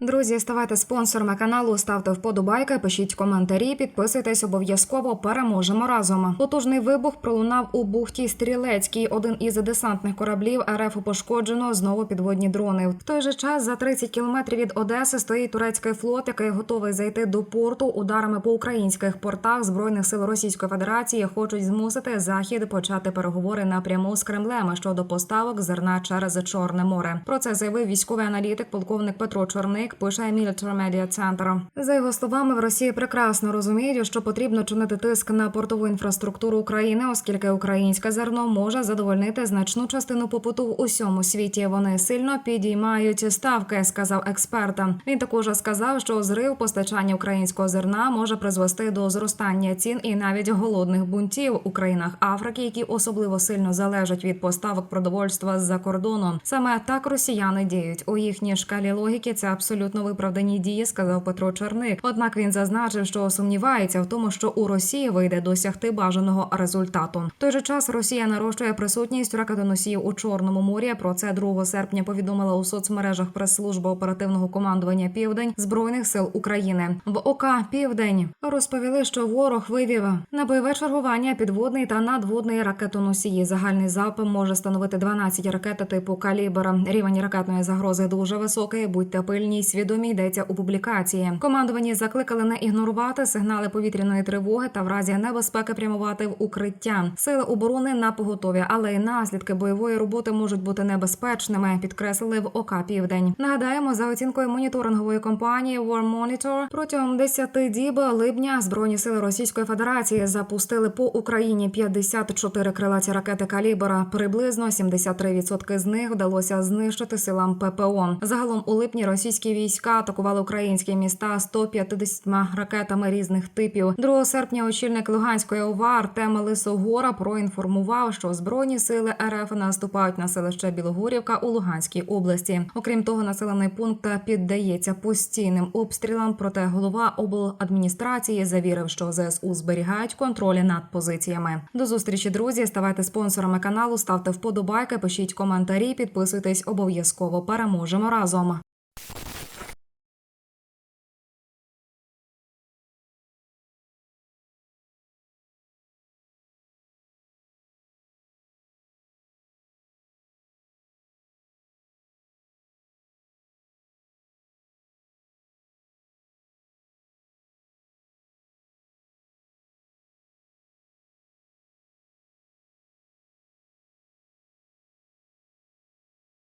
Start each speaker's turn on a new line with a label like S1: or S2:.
S1: Друзі, ставайте спонсорами каналу, ставте вподобайки, пишіть коментарі, підписуйтесь обов'язково. Переможемо разом. Потужний вибух пролунав у бухті Стрілецькій. Один із десантних кораблів РФ пошкоджено знову підводні дрони. В той же час за 30 кілометрів від Одеси стоїть турецький флот, який готовий зайти до порту ударами по українських портах збройних сил Російської Федерації. Хочуть змусити захід почати переговори напряму з Кремлем щодо поставок зерна через Чорне море. Про це заявив військовий аналітик полковник Петро Чорник. Пише Military Media Center. За його словами, в Росії прекрасно розуміють, що потрібно чинити тиск на портову інфраструктуру України, оскільки українське зерно може задовольнити значну частину попиту в усьому світі. Вони сильно підіймають ставки, сказав експерт. Він також сказав, що зрив постачання українського зерна може призвести до зростання цін і навіть голодних бунтів у країнах Африки, які особливо сильно залежать від поставок продовольства з-за кордону. Саме так росіяни діють у їхній шкалі логіки. Це абсолютно виправдані дії, сказав Петро Черник. Однак він зазначив, що сумнівається в тому, що у Росії вийде досягти бажаного результату. В той же час Росія нарощує присутність ракетоносіїв у Чорному морі. Про це 2 серпня повідомила у соцмережах прес-служба оперативного командування Південь збройних сил України. В ОК Південь розповіли, що ворог вивів на бойове чергування підводний та надводний ракетоносії. Загальний залп може становити 12 ракет типу калібр. Рівень ракетної загрози дуже високий. Будьте пильні, свідомі йдеться у публікації. Командувані закликали не ігнорувати сигнали повітряної тривоги та в разі небезпеки прямувати в укриття. Сили оборони на поготові, але й наслідки бойової роботи можуть бути небезпечними. Підкреслили в ОК Південь. Нагадаємо, за оцінкою моніторингової компанії War Monitor, протягом 10 діб липня збройні сили Російської Федерації запустили по Україні 54 крилаті ракети калібра. Приблизно 73% з них вдалося знищити силам ППО. Загалом у липні російські війська атакували українські міста 150 ракетами різних типів. 2 серпня очільник Луганської ОВА Артем Лисогора проінформував, що збройні сили РФ наступають на селище Білогорівка у Луганській області. Окрім того, населений пункт піддається постійним обстрілам. Проте голова обладміністрації завірив, що ЗСУ зберігають контроль над позиціями. До зустрічі, друзі. Ставайте спонсорами каналу, ставте вподобайки, пишіть коментарі, підписуйтесь обов'язково. Переможемо разом.